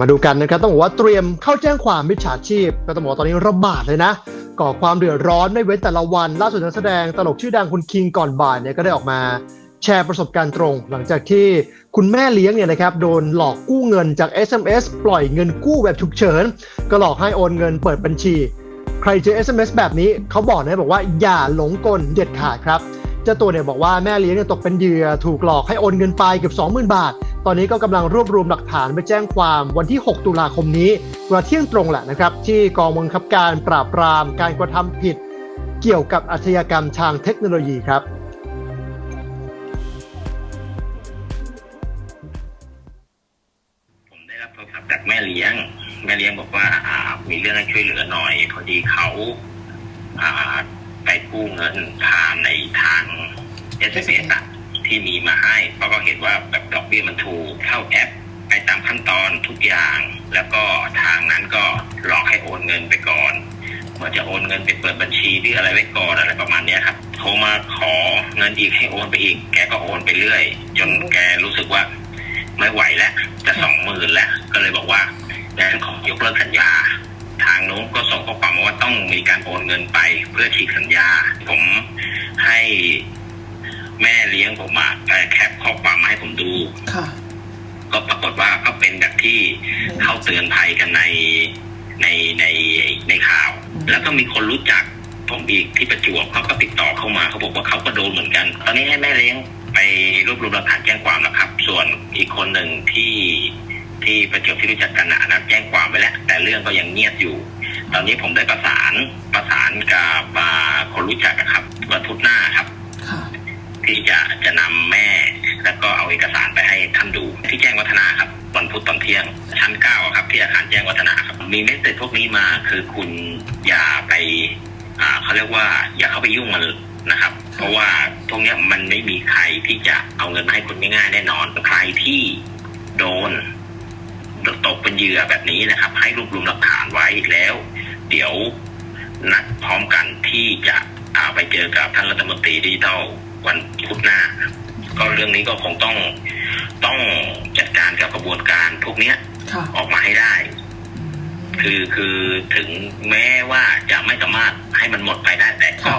มาดูกันนะครับต้องบอกว่าเตรียมเข้าแจ้งความมิจฉาชีพก็ต้องบอกตอนนี้ระบาดเลยนะก่อความเดือดร้อนไม่เว้นแต่ละวัน ล่าสุดนักแสดงตลกชื่อดังคุณคิงก่อนบ่ายเนี่ยก็ได้ออกมาแชร์ประสบการณ์ตรง หลังจากที่คุณแม่เลี้ยงเนี่ยนะครับโดนหลอกกู้เงินจาก SMS ปล่อยเงินกู้แบบฉุกเฉิน ก็หลอกให้โอนเงินเปิดบัญชี ใครเจอ SMS แบบนี้เขาบอกนะบอกว่าอย่าหลงกลเด็ดขาดครับเจ้าตัวเนี่ยบอกว่าแม่เลี้ยงเนี่ยตกเป็นเหยื่อถูกหลอกให้โอนเงินไปเกือบ20,000 บาท ตอนนี้ก็กำลังรวบรวมหลักฐานไปแจ้งความวันที่ 6 ตุลาคมนี้เวลาเที่ยงตรงแหละนะครับ ที่กองบังคับการปราบปรามการกระทำผิด เกี่ยวกับอาชญากรรมทางเทคโนโลยีครับผมได้รับโทรศัพท์จากแม่เลี้ยง แม่เลี้ยงบอกว่าอ่ามีเรื่องให้ช่วยเหลือหน่อย พอดีเขาอ่าไปกู้เงินผ่านในทาง s อ s อะ ที่มีมาให้เพราะก็เห็นว่าแบบดอกเบี้ยมันถูกเข้าแอปไปตามขั้นตอนทุกอย่าง แล้วก็ทางนั้นก็หลอกให้โอนเงินไปก่อนว่าจะโอนเงินไปเปิดบัญชีหรืออะไรไว้ก่อนอะไรประมาณเนี้ยครับโทรมาขอเงินอีกให้โอนไปอีก แกก็โอนไปเรื่อย จนแกรู้สึกว่าไม่ไหวแล้วจะสองหมื่นแล้ว ก็เลยบอกว่าแดนขอยกเลิกสัญญา ทางโน้นก็ส่งข้อความมาว่าต้องมีการโอนเงินไปเพื่อฉีกสัญญา ผม แม่เลี้ยงผมอะเอ่อแคปข้อความมาให้ผมดู ค่ะ ก็ปรากฏว่าก็เป็นแบบที่เขาเตือนภัยกันในในในในข่าว แล้วก็มีคนรู้จักผมอีกที่ประจวบเขาก็ติดต่อเข้ามาเขาบอกว่าเขาก็โดนเหมือนกัน ตอนนี้ให้แม่เลี้ยงไปรวบรวมหลักฐานแจ้งความแล้วครับ ส่วนอีกคนหนึ่งที่ที่ประจวบที่รู้จักกันนะอันนั้นแจ้งความไปแล้ว แต่เรื่องก็ยังเงียบอยู่ ตอนนี้ผมได้ประสานประสานกับอ่าคนรู้จักอะครับวันพุธหน้าครับค่ะ ที่จะจะนำแม่ แล้วก็เอาเอกสารไปให้ท่านดูที่แจ้งวัฒนาครับวันพุธตอนเที่ยงชั้นเก้าครับที่อาคารแจ้งวัฒนาครับมีเมสเซจพวกนี้มาคือคุณอย่าไปอ่าเขาเรียกว่า อย่าเข้าไปยุ่งมันนะครับ เพราะว่าพวกนี้มันไม่มีใครที่จะเอาเงินมาให้คุณง่ายๆแน่นอนใครที่โดนตกเป็นเหยื่อแบบนี้นะครับ ให้รวบรวมหลักฐานไว้แล้ว เดี๋ยวนัดพร้อมกันที่จะ ไปเจอกับท่านรัฐมนตรีดิจิทัลวันพุธหน้า ก็เรื่องนี้ก็คงต้องต้องจัดการกับกระบวนการพวกเนี้ยค่ะ ออกมาให้ได้ คือคือถึงแม้ว่าจะไม่สามารถให้มันหมดไปได้แต่ก็ค่ะ